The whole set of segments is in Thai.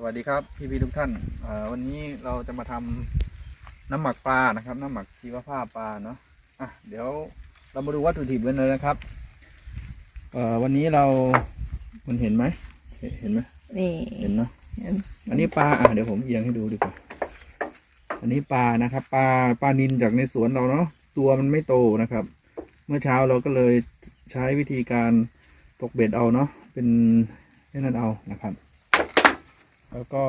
สวัสดีครับพี่พี่ๆทุกท่านเอ่อวันนี้เราจะมาทำน้ำหมักปลานะครับ น้ำหมักชีวภาพปลาเนาะอะเดี๋ยวเรามาดูวัตถุดิบกันเลยนะครับเอ่อวันนี้เรามันเห็นไหมเห็นเห็นไหมนี่เห็นเนาะเห็นอันนี้ปลาอะเดี๋ยวผมเอียงให้ดูดีกว่า อันนี้ปลานะครับปลาปลานินจากในสวนเราเนาะตัวมันไม่โตนะครับ เมื่อเช้าเราก็เลยใช้วิธีการตกเบ็ดเอาเนาะเป็นนี่นั่นเอานะครับ แล้วก็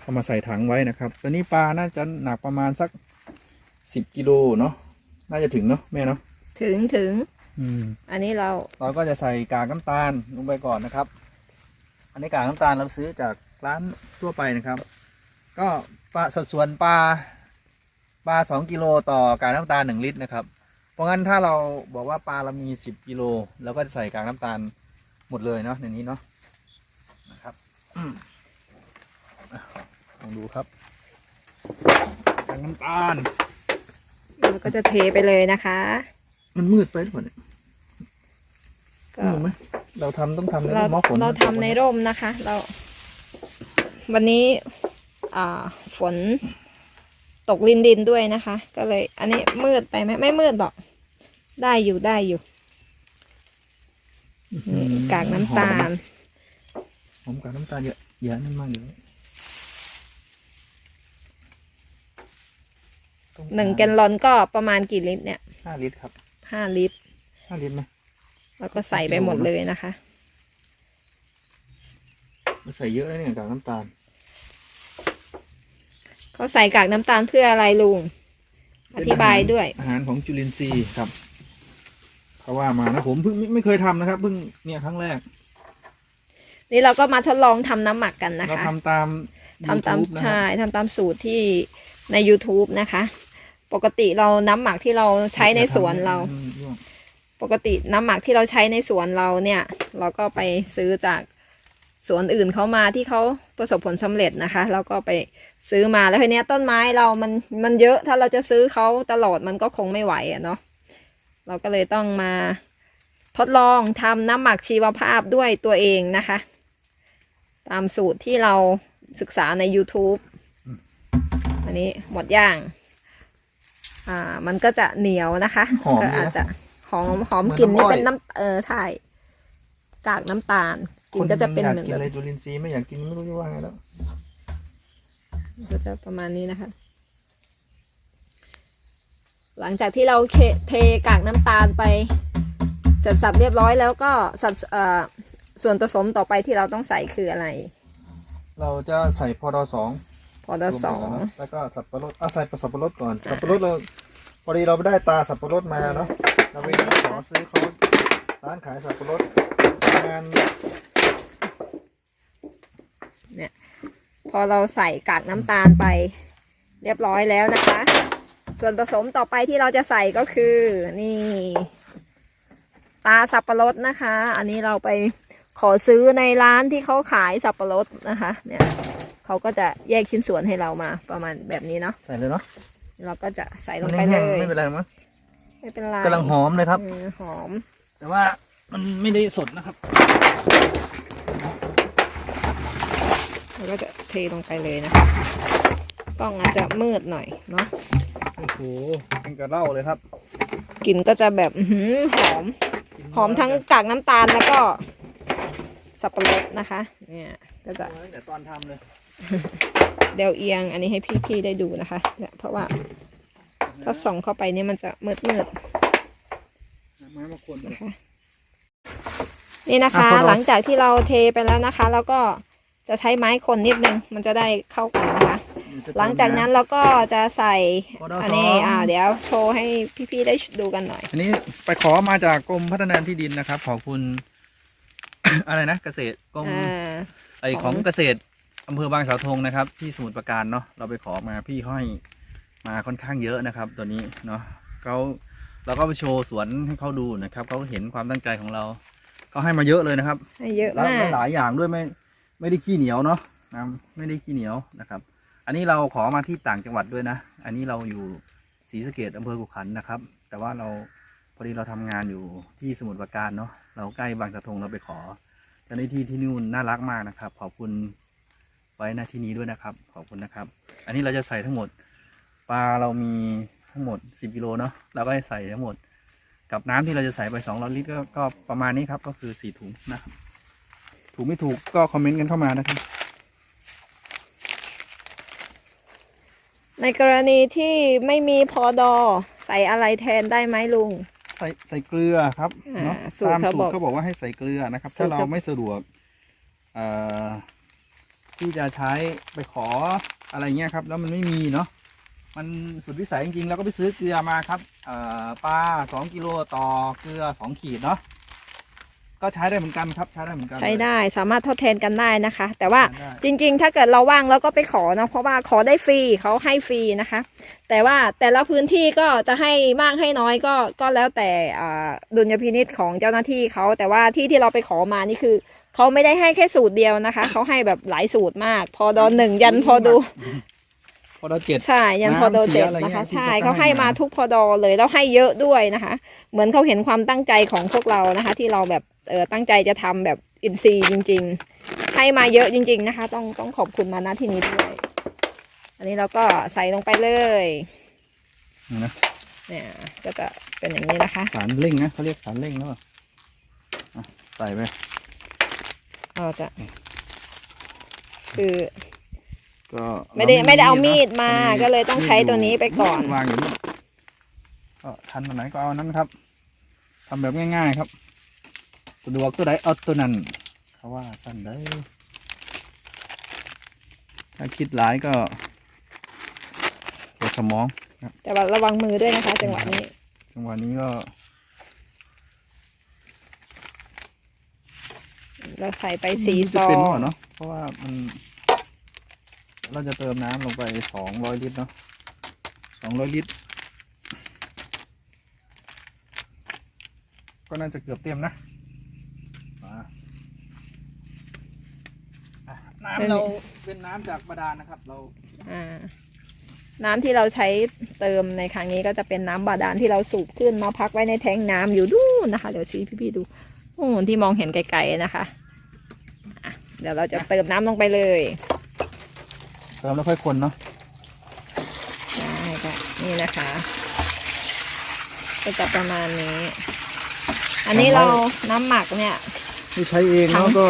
เอามาใส่ถังไว้นะครับตัวนี้ปลาน่าจะหนักประมาณสักสิบกิโลเนาะ น่าจะถึงเนาะแม่เนาะ ถึงถึง อืม อันนี้เราเราก็จะใส่กากน้ำตาลลงไปก่อนนะครับ อันนี้กากน้ำตาลเราซื้อจากร้านทั่วไปนะครับ ก็ปลาสัดส่วนปลาปลาสองกิโลต่อกากน้ำตาลหนึ่งลิตรนะครับ เพราะงั้นถ้าเราบอกว่าปลาเรามีสิบกิโลเราก็จะใส่กากน้ำตาลหมดเลยเนาะในนี้เนาะนะครับอืมอะ ลองดูครับกากน้ำตาล เราก็จะเทไปเลยนะคะ มันมืดไปหรือเปล่าเนี่ยก็มืดไหมเราทำต้องทำในเราหม้อฝนเราทำในร่มนะคะ เรา วันนี้ อ่า ฝน ตกลินดินด้วยนะคะ ก็เลย อันนี้มืดไปไหมไม่มืดหรอก ได้อยู่ได้อยู่นี่กากน้ำตาล หอม กากน้ำตาลเยอะเยอะนั่นมากเลยหนึ่งแกนลอนก็ประมาณกี่ลิตรเนี่ยห้าลิตรครับห้าลิตรห้าลิตรไหมแล้วก็ใส่ไปหมดเลยนะคะมันใส่เยอะแล้วเนี่ยกากน้ำตาลเขาใส่กากน้ำตาลเพื่ออะไรลุงอธิบายด้วย อาหารของจุลินทรีย์ครับเขาว่ามานะผมเพิ่งไม่ไม่เคยทำนะครับเพิ่งเนี่ยครั้งแรก นี่เราก็มาทดลองทำน้ำหมักกันนะเราคะทำตาม ทำตาม YouTube นะครับ ใช่ทำตามสูตรที่ใน YouTube นะคะ ปกติเราน้ำหมักที่เราใช้ในสวนเรา อืมร่วงปกติน้ำหมักที่เราใช้ในสวนเราเนี่ย เราก็ไปซื้อจากสวนอื่นเขามาที่เขาประสบผลสำเร็จนะคะเราก็ไปซื้อมาแล้วทีเนี้ยต้นไม้เรามันมันเยอะถ้าเราจะซื้อเขาตลอดมันก็คงไม่ไหวอะเนาะเราก็เลยต้องมาทดลองทำน้ำหมักชีวภาพด้วยตัวเองนะคะ ตามสูตรที่เราศึกษาใน YouTube อันนี้หมดย่าง อ่า มันก็จะเหนียวนะคะ หอมก็ดีอาจนะจะหอมหอมเหมือนกลิ่นนี่น้ำอ้อยเป็นน้ำเออใช่กากน้ำตาลกลิ่นก็จะเป็นอยากเหมือนกินแบอะไรบจุลินทรีย์ไม่อยากกินไม่รู้จะว่าไงแล้วก็จะประมาณนี้นะคะ หลังจากที่เราเคเทกากน้ำตาลไปเสร็จสับเรียบร้อยแล้วก็สัดเอ่อ ส่วนผสมต่อไปที่เราต้องใส่คืออะไร เราจะใส่พอดอสองพอดสองแล้วก็สับปะรดอะใส่สับปะรดก่อน สับปะรดเราพอดีเราไปได้ตาสับปะรดมาเนาะเราไปขอซื้อเขาร้านขายสับปะรดประมาณพอเราใส่กากน้ำตาลไป เรียบร้อยแล้วนะคะ ส่วนผสมต่อไปที่เราจะใส่ก็คือนี่ ตาสับปะรดนะคะ อันนี้เราไป ขอซื้อในร้านที่เขาขายสับปะรดนะคะ เนี่ยเขาก็จะแยกชิ้นส่วนให้เรามาประมาณแบบนี้เนาะใส่เลยเนาะเราก็จะใส่ลมังนไปแห้เลงๆยไม่เป็นไรมั้งไม่เป็นไรกำลังหอมเลยครับเออหอม แต่ว่ามันไม่ได้สดนะครับเราก็จะเทลงไปเลยนะคะกล้องอาจจะมืดหน่อยเนาะโอ้โหเป็นกระเล่าเลยครับกลิ่นก็จะแบบอื้อหือหอม หอมทั้งกากน้ำตาลแล้วก็ สับปะรดนะคะ เนี่ยก็จะตั้งแต่ตอนทำเลยเดวเอียงอันนี้ให้พี่ๆได้ดูนะคะเนี่ยเพราะว่าถ้าส่องเข้าไปเนี่ยมันจะมืดมืดไม้มาคนๆนะคะนี่นะคะอะพอเราหลังจากที่เราเทไปแล้วนะคะ แล้วก็จะใช้ไม้คนนิดนึง มันจะได้เข้ากันนะคะ หลังจากนั้นเราก็จะใส่พอดออันสอนี้งอ่าเดี๋ยวโชว์ให้พี่ๆได้ดูกันหน่อย อันนี้ไปขอมาจากกรมพัฒนาที่ดินนะครับ ขอบคุณ อะไรนะเกษตรกรมอ่าไอขขอองงเกษตรอำเภอบางสาวธงนะครับ ที่สมุทรปราการเนาะเราไปขอมาพี่เขาให้มาค่อนข้างเยอะนะครับ ตัวนี้เนาะเขาเราก็ไปโชว์สวนให้เขาดูนะครับเขาเห็นความตั้งใจของเราเขาให้มาเยอะเลยนะครับให้เยอะแล้วมากหลายอย่างด้วยไม่ไม่ได้ขี้เหนียวเนาะนะไม่ได้ขี้เหนียวนะครับ อันนี้เราขอมาที่ต่างจังหวัดด้วยนะ อันนี้เราอยู่ศรีสะเกดอำเภอกุขันนะครับ แต่ว่าเราพอดีเราทำงานอยู่ที่สมุทรปราการเนาะเราใกล้บางสะทงเราไปขอ เจ้าหน้าที่ที่นู่นน่ารักมากนะครับ ขอบคุณไว้หน้าที่นี้ด้วยนะครับ ขอบคุณนะครับ อันนี้เราจะใส่ทั้งหมด ปลาเรามีทั้งหมด 10กิโลเนาะเราก็ให้ใส่ทั้งหมด กับน้ำที่เราจะใส่ไป200ลิตรก็ก็ประมาณนี้ครับ ก็คือ4ถุงนะครับ ถูกไม่ถูกก็คอมเมนต์กันเข้ามานะครับ ในกรณีที่ไม่มีพอดอใส่อะไรแทนได้ไหมลุง ใส่ใส่เกลือครับอ่าเนาะสูตรตามเขาสูบตอกรเขาบอกว่าให้ใส่เกลือนะครับ สูตรถ้าเราเขา ไม่สะดวกเอ่อที่จะใช้ไปขออะไรเงี้ยครับ แล้วมันไม่มีเนาะมันสุดวิสัยจริงๆเราก็ไปซื้อเกลือมาครับเอ่อปลาสองกิโลต่อเกลือสองขีดเนาะ ก็ใช้ได้เหมือนกันครับ ใช้ได้เหมือนกันใช้ได้สามารถทดแทนกันได้นะคะ แต่ว่าใช้ได้ จริงๆ ถ้าเกิดเราว่างเราก็ไปขอเนาะเพราะว่าขอได้ฟรีเขาให้ฟรีนะคะ แต่ว่าแต่ละพื้นที่ก็จะให้มากให้น้อยก็ก็แล้วแต่อ่าดุลยพินิษของเจ้าหน้าที่เขาแต่ว่าที่ที่เราไปขอมานี่คือเขาไม่ได้ให้แค่สูตรเดียวนะคะเขาให้แบบหลายสูตรมาก พอดอนหนึ่งยันพอดู พอเราเจ็ดใช่ยันน้ำพอดอเสียเจ็ดอะไรเงี้ยนะคะที่ใช่เขาเขาให้ให้มามาทุกพอดอเลยแล้วให้เยอะด้วยนะคะ เหมือนเขาเห็นความตั้งใจของพวกเรานะคะ ที่เราแบบเออตั้งใจจะทำแบบอินซีย์จริง ๆ ให้มาเยอะจริง ๆนะคะ ต้องต้องขอบคุณมาณที่นี้ด้วย อันนี้เราก็ใส่ลงไปเลยนะเนี่ย ก็จะเป็นอย่างนี้นะคะ สารเร่งนะเขาเรียกสารเร่งแล้วอะใส่ไปเราจะคือ ก็ไม่ได้รไม่ได้เอานะมีดมามันก็เลยต้องใช้ตัวนี้ไปก่อน วางอยู่นี่ก็ทันตัวไหนก็เอานั้นครับทำแบบง่ายๆครับสะดวกตัวไหนเอาตัวนั้นเขาว่าสั้นได้ ถ้าคิดหลายก็ปวดสมองแต่ว่าระวังมือด้วยนะคะ จังหวะนี้ จังหวะนี้ก็ เราใส่ไปสี่ซจะอเป็นงหมดเนาะเพราะว่ามัน เราจะเติมน้ำลงไปสองร้อยลิตรเนาะสองร้อยลิตร ก็น่าจะเกือบเต็มนะอ่าอะน้ำเราเป็นน้ำจากบาดาลนะครับ เราอ่าน้ำที่เราใช้เติมในครั้งนี้ก็จะเป็นน้ำบาดาลที่เราสูบขึ้นมาพักไว้ในแท้งน้ำอยู่ดูนนะคะ เดี๋ยวชี้พี่ๆดูโอ้โหที่มองเห็นไกลๆนะคะอะเดี๋ยวเราจะเติมน้ำลงไปเลยเติมแล้วค่อยคนเนาะได้ค่ะนี่นะคะ ก็จะประมาณนี้ อันนี้เราน้ำหมักเนี่ย ที่ใช้เองถังแล้วก็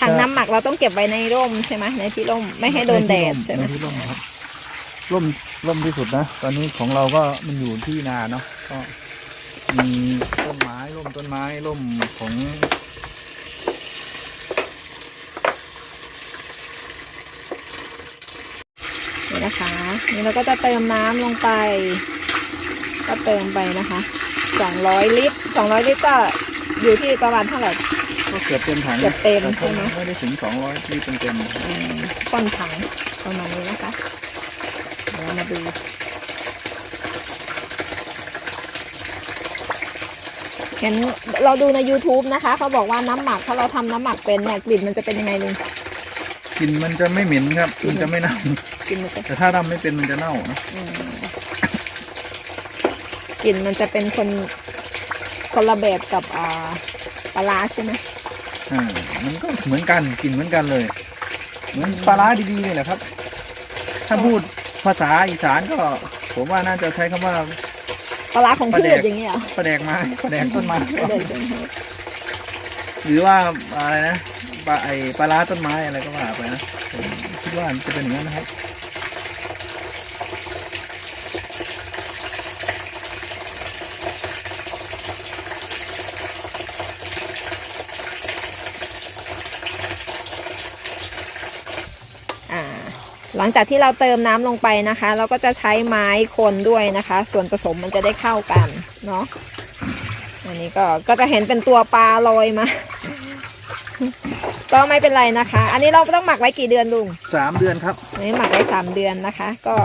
ถังน้ำหมักเราต้องเก็บไว้ในร่มใช่ไหมในที่ร่มไม่ให้โดนแดดใช่ไหมนที่ร่มครับร่มร่มที่สุดนะ ตอนนี้ของเราก็มันอยู่ที่นาเนาะก็มีต้นไม้ร่มต้นไม้ร่มของ นี่นะคะนี่เราก็จะเติมน้ำลงไป ก็เติมไปนะคะ200ลิตร200ลิตรก็อยู่ที่ประมาณเท่าไหร่ ก็เกือบเต็มถังเกือบเต็มแต่ใช่ไหมไม่ได้ถึงสองร้อยลิตรเต็มอืมก้นถังประมาณนี้นะคะเดี๋ยวเรามาดูเห็นเราดูใน YouTube นะคะ เขาบอกว่าน้ำหมักถ้าเราทำน้ำหมักเป็นเนี่ยกลิ่นมันจะเป็นยังไงลุงๆกลิ่นมันจะไม่เหม็นครับ มันจะไม่เน่า กลิ่นมันจะแต่ถ้าทำไม่เป็นมันจะเน่านะอืมกลิ่นมันจะเป็นคนคนละแบบกับอ่าปลาร้าใช่ไหมอ่ามันก็เหมือนกันกลิ่นเหมือนกันเลย เหมือนปลาร้าดีๆนี่แหละครับ ถ้าพูดภาษาอีสานก็ ผมว่าน่าจะใช้คำว่า ปลาร้าของปลาพืแดชก อย่างเงี้ยเหรอปลาแดกไม้ปลาแดกต้นไม้ปลาแดกเป็นพืชหรือว่าอะไรนะปลาไอปลาร้าต้นไม้อะไรก็ว่าไปนะผมคิดว่าจะเป็นอย่างนั้นนะครับ หลังจากที่เราเติมน้ำลงไปนะคะ เราก็จะใช้ไม้คนด้วยนะคะ ส่วนผสมมันจะได้เข้ากันเนาะอันนี้ก็ก็จะเห็นเป็นตัวปลาลอยมา ก็ไม่เป็นไรนะคะ อันนี้เราต้องหมักไว้กี่เดือนลุงสามเดือนครับอันนี้หมักไว้สามเดือนนะคะ ก็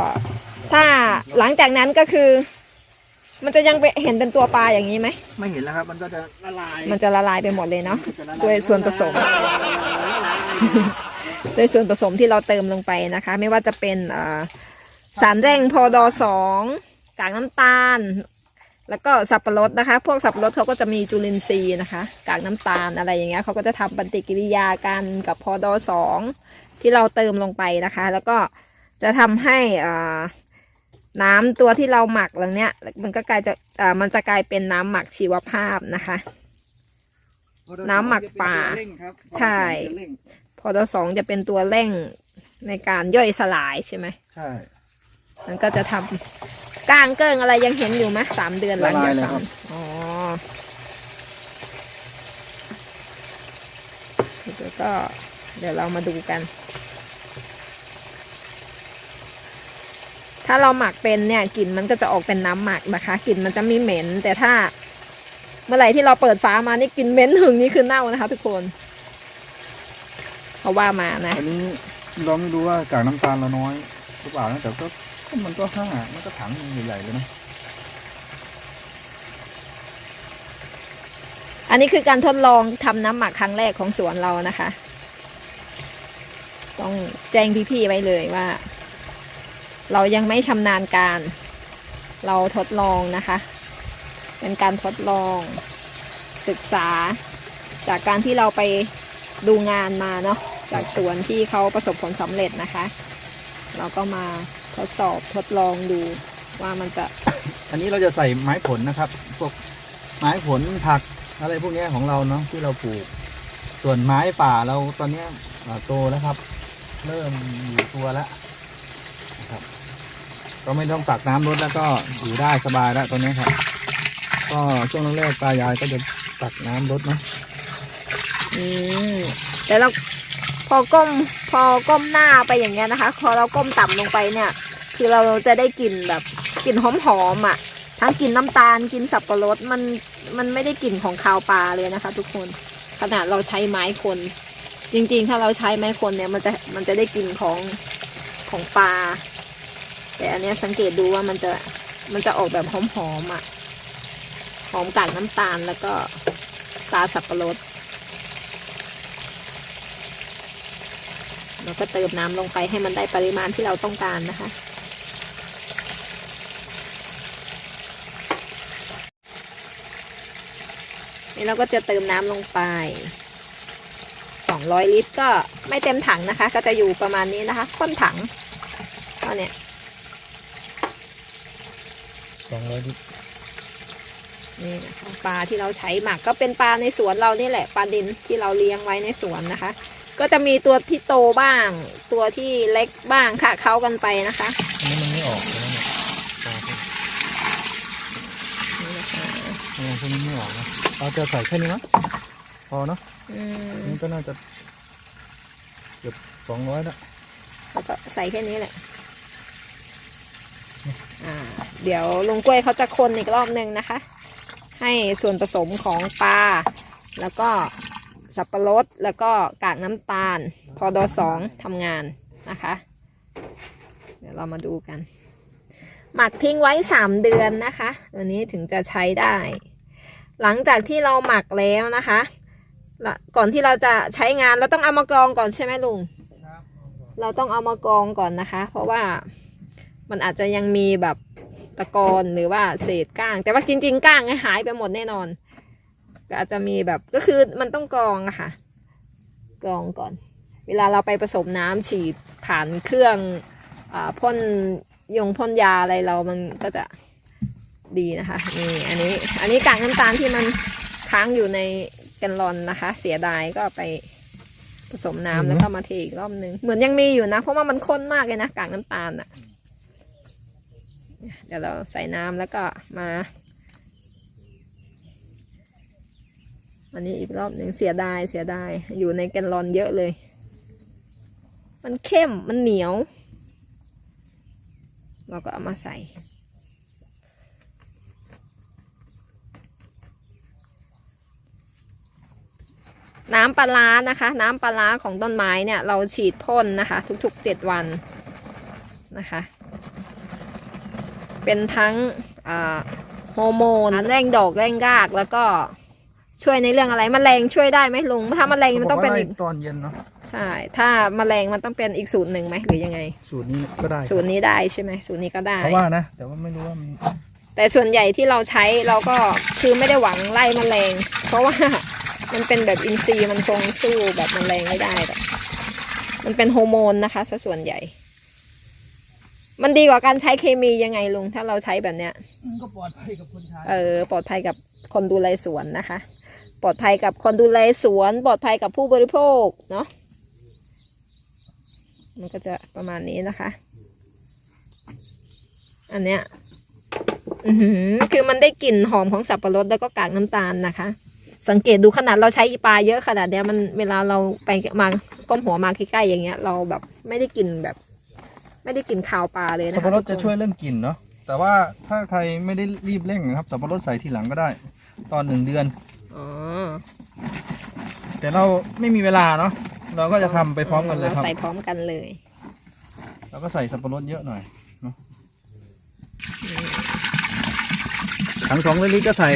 ถ้าหลังจากนั้นก็คือ มันจะยังไปเห็นเป็นตัวปลาอย่างนี้ไหมไม่เห็นแล้วครับ มันก็จะละลาย มันจะละลายไปหมดเลยเนาะจะละลาด้วยส่วนผสม ด้วยส่วนผสมที่เราเติมลงไปนะคะ ไม่ว่าจะเป็นเอ่อสารเร่งพอดอสองกากน้ำตาล แล้วก็สับปะรดนะคะ พวกสับปะรดเขาก็จะมีจุลินทรีย์นะคะ กากน้ำตาลอะไรอย่างเงี้ยเขาก็จะทำปฏิกิริยากันกับพอดอสองที่เราเติมลงไปนะคะ แล้วก็จะทำให้อ่าน้ำตัวที่เราหมักแล้วเนี้ยมันก็กลายจะอ่ามันจะกลายเป็นน้ำหมักชีวภาพนะคะ น้ำหมักป่า ใช่ พอดสองจะเป็นตัวเร่งในการย่อยสลายใช่ไหม ใช่ มันก็จะทำก้างเกิ้งอะไรยังเห็นอยู่ไหมสามเดือนหลังจากละลายเลยครัทำบอ๋อเดี๋ยวก็เดี๋ยวเรามาดูกัน ถ้าเราหมักเป็นเนี่ยกลิ่นมันก็จะออกเป็นน้ำหมักนะคะกลิ่นมันจะไม่เหม็น แต่ถ้า เมื่อไหร่ที่เราเปิดฟ้ามานี่กลิ่นเหม็นหึงนี่คือเน่านะคะ ทุกคน เขาว่ามานะ อันนี้เราไม่รู้ว่ากากน้ำตาลเราน้อยหรือเปล่านะแต่ก็ก็มันก็ห้ามันก็ถังใหญ่ๆเลยนะอันนี้คือการทดลองทำน้ำหมักครั้งแรกของสวนเรานะคะ ต้องแจ้งพี่ๆไว้เลยว่า เรายังไม่ชำนาญการ เราทดลองนะคะ เป็นการทดลองศึกษาจากการที่เราไป ดูงานมาเนาะจากสวนที่เขาประสบผลสำเร็จนะคะ เราก็มาทดสอบทดลองดูว่ามันจะ อันนี้เราจะใส่ไม้ผลนะครับ พวกไม้ผลผักอะไรพวกเนี้ยของเราเนาะที่เราปลูก ส่วนไม้ป่าเราตอนเนี้ยอ่าโตแล้วครับ เริ่มอยู่ตัวแล้วนะครับ ก็ไม่ต้องตักน้ำลดแล้วก็อยู่ได้สบายแล้วตอนนี้ครับ ก็ช่วงแรกๆตายายก็จะตักน้ำลดเนาะ อืมแต่เราพอก้มพอก้มหน้าไปอย่างเงี้ยนะคะ พอเราก้มต่ำลงไปเนี่ย คือเราจะได้กลิ่นแบบกลิ่นหอมๆอะ ทั้งกลิ่นน้ำตาลกลิ่นสับปะรดมันมันไม่ได้กลิ่นของคาวปลาเลยนะคะ ทุกคนขนาดเราใช้ไม้คน จริงๆ ถ้าเราใช้ไม้คนเนี่ยมันจะมันจะได้กลิ่นของของปลาแต่อันเนี้ยสังเกตดูว่ามันจะมันจะออกแบบหอมๆอะหอมกากน้ำตาลแล้วก็ตาสับปะรด เราก็เติมน้ำลงไปให้มันได้ปริมาณที่เราต้องการนะคะ นี่เราก็จะเติมน้ำลงไป 200 ลิตรก็ไม่เต็มถังนะคะ ก็จะอยู่ประมาณนี้นะคะค้นถังก็เนี่ยสองร้อยลิตรนี่นะคะปลาที่เราใช้หมักก็เป็นปลาในสวนเรานี่แหละปลาดินที่เราเลี้ยงไว้ในสวนนะคะ ก็จะมีตัวที่โตบ้าง ตัวที่เล็กบ้างค่ะเขากันไปนะคะอันนี้มันไม่ออกเลยนะเนี่ยปลาพวกนี่นะคะเออพวกนี้ไม่ออกนะเราจะใส่แค่นี้มั้งพอเนาะอืมอันนี้ก็น่าจะเกือบสองร้อยละแล้วก็ใส่แค่นี้แหละอ่าเดี๋ยวลุงกล้วยเขาจะคนอีกรอบหนึ่งนะคะ ให้ส่วนผสมของปลาแล้วก็ สับปะรดแล้วก็กากน้ำตาลพอดอสองทำงานนะคะ เดี๋ยวเรามาดูกัน หมักทิ้งไว้สามเดือนนะคะตัวนี้ถึงจะใช้ได้ หลังจากที่เราหมักแล้วนะคะละก่อนที่เราจะใช้งานเราต้องเอามากรองก่อนใช่ไหมลุงเราต้องเอามากรองก่อนนะคะ เพราะว่ามันอาจจะยังมีแบบตะกอนหรือว่าเศษก้าง แต่ว่าจริง ๆ ก้างหายไปหมดแน่นอน ก็อาจจะมีแบบก็คือมันต้องกรองอะค่ะกรองก่อน เวลาเราไปผสมน้ำฉีดผ่านเครื่องอาพ่นยงพ่นยาอะไรเรามันก็จะดีนะคะนี่อันนี้อันนี้กากน้ำตาลที่มันค้างอยู่ในแกันลอนนะคะ เสียดายก็ไปผสมน้ำแล้วก็มาเทอีกรอบนึงเหมือนยังมีอยู่นะ เพราะว่ามันข้นมากเลยนะกากน้ำตาลอะเดี๋ยวเราใส่น้ำแล้วก็มา อันนี้อีกรอบหนึ่งเสียดายเสียดาย อยู่ในแกนลอนเยอะเลย มันเข้มมันเหนียว เราก็เอามาใส่ น้ำปลาร้านะคะ น้ำปลาร้าของต้นไม้เนี่ย เราฉีดพ่นนะคะ ทุกๆเจ็ดวันนะคะ เป็นทั้งอ่าฮอร์โมนแร่งดอกแร่งรากแล้วก็ ช่วยในเรื่องอะไรมแมลงช่วยได้ไหมลุงถ้าแมลงมันต้องเป็นอีกขาบว่าไล่ตอนเย็นเนาะใช่ ถ้าแมลงมันต้องเป็นอีกสูตรหนึ่งไหมหรือยังไง สูตรนี้ก็ได้สูตรนี้ได้ใช่ไหมสูตรนี้ก็ได้เพราะว่านะแต่ว่าไม่รู้ว่ามันแต่ส่วนใหญ่ที่เราใช้เราก็คือไม่ได้หวังไล่แมลง เพราะว่ามันเป็นแบบอินทรีย์มันคงสู้แบบแมลงไม่ได้หรอกแมมันเป็นฮอร์โมนนะคะซะส่วนใหญ่ มันดีกว่าการใช้เคมียังไงลุงถ้าเราใช้แบบเนี้ยก็ปลอดภัยกับคนใช้เออปลอดภัยกับคนดูแลสวนนะคะ ปลอดภัยกับคนดูแลสวนปลอดภัยกับผู้บริโภคเนาะมันก็จะประมาณนี้นะคะ อันเนี้ยคือมันได้กลิ่นหอมของสับปะรดแล้วก็กากน้ำตาลนะคะ สังเกตดูขนาดเราใช้ปลาเยอะขนาดเนี้ยมันเวลาเราไปมาก้มหัวมาใกล้ๆอย่างเงี้ย เราแบบไม่ได้กลิ่นแบบ ไม่ได้กลิ่นคาวปลาเลยนะคะสับปะรดจะช่วยเรื่องกลิ่นเนาะแต่ว่าถ้าใครไม่ได้รีบเร่งนะครับ สับปะรดใส่ทีหลังก็ได้ ตอนหนึ่งเดือน อ๋อ แต่เราไม่มีเวลาเนาะเราก็จะทำไปพร้อมกันเลยครับาใส่พร้อมกันเลย เราก็ใส่สับปะรดเยอะหน่อยเนาะถังสองลิตรก็ใส่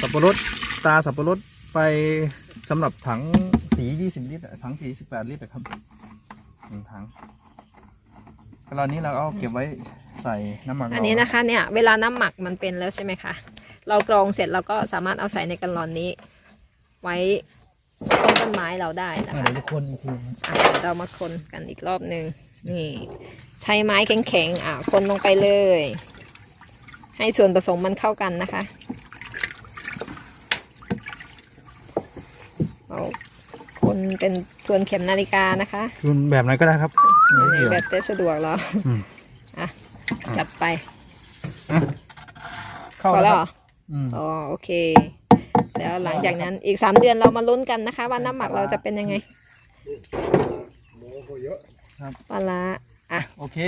สับปะรดตาสับปะรดไปสำหรับถังสียี่สิบลิตรอะถังสีสิบแปดลิตรอะครับหนึ่งถังกรณีเราเอาเก็บไว้ใส่น้ำหมักอันนี้นะคะ เนี่ย เวลาน้ำหมักมันเป็นแล้วใช่ไหมคะ เรากรองเสร็จเราก็สามารถเอาใส่ในกันลอนนี้ ไว้ต้นต้นไม้เราได้นะอะคะเดี๋ยวจะคนอีกทีอะเดี๋ยวเรามาคนกันอีกรอบหนึ่งนี่ ใช้ไม้แข็งๆอะคนลงไปเลย ให้ส่วนผสมมันเข้ากันนะคะเอาคนเป็นทวนเข็มนาฬิกานะคะ คุณแบบไหนก็ได้ครับไม่ในเกี่ยว แบบเต้สะดวกเหรออมอะ จัดไป เข้าพอแล้แล้ววคเหรรัอบอืม อ๋อโอเค แล้วหลังจากนั้นอีกสามเดือนเรามาลุ้นกันนะคะ ว่าน้ำหมักเราจะเป็นยังไงปลาร้าอะโอเค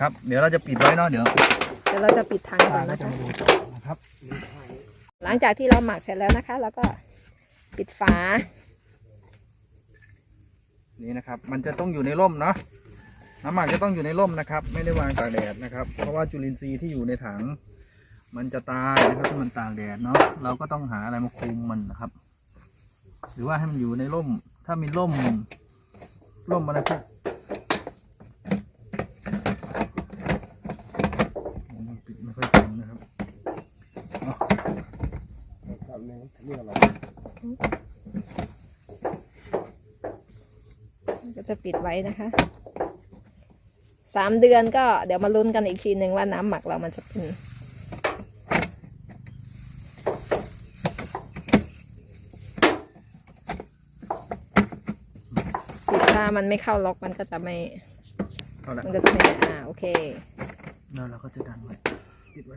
ครับ เดี๋ยวเราจะปิดไว้เนาะเดี๋ยวเดี๋ยวเราจะปิดถังก่อนก็นะจะคะมาดูนะครับ หลังจากที่เราหมักเสร็จแล้วนะคะแล้วก็ปิดฝา นี่นะครับ มันจะต้องอยู่ในร่มเนาะน้ำหมักจะต้องอยู่ในร่มนะครับ ไม่ได้วางตากแดดนะครับ เพราะว่าจุลินทรีย์ที่อยู่ในถัง มันจะตายนะครับถ้ามันตากแดดเนาะเราก็ต้องหาอะไรมาคุมมันนะครับ หรือว่าให้มันอยู่ในร่ม ถ้ามีร่มร่มอะไรพวกปิดไม่ค่อยถึงนะครับสามเดือนก็จะปิดไว้นะคะสามเดือนก็เดี๋ยวมาลุ้นกันอีกทีหนึ่งว่าน้ำหมักเรามันจะเป็น ถ้ามันไม่เข้าล็อกมันก็จะไม่เอาละมันก็จะไม่ได้อ่าโอเค แล้วเราก็จะดันไว้ปิดไว้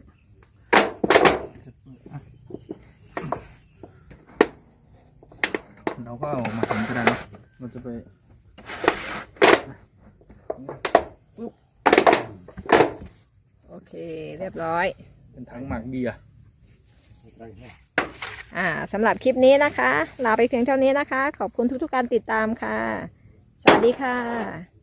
จะเปิดอะเราก็เอามาทำก็ได้นะเราจะไปโอเค เรียบร้อย เป็นถังหมักเบียร์อ่าสำหรับคลิปนี้นะคะ ลาไปเพียงเท่านี้นะคะ ขอบคุณทุกๆการติดตามค่ะ สวัสดีค่ะ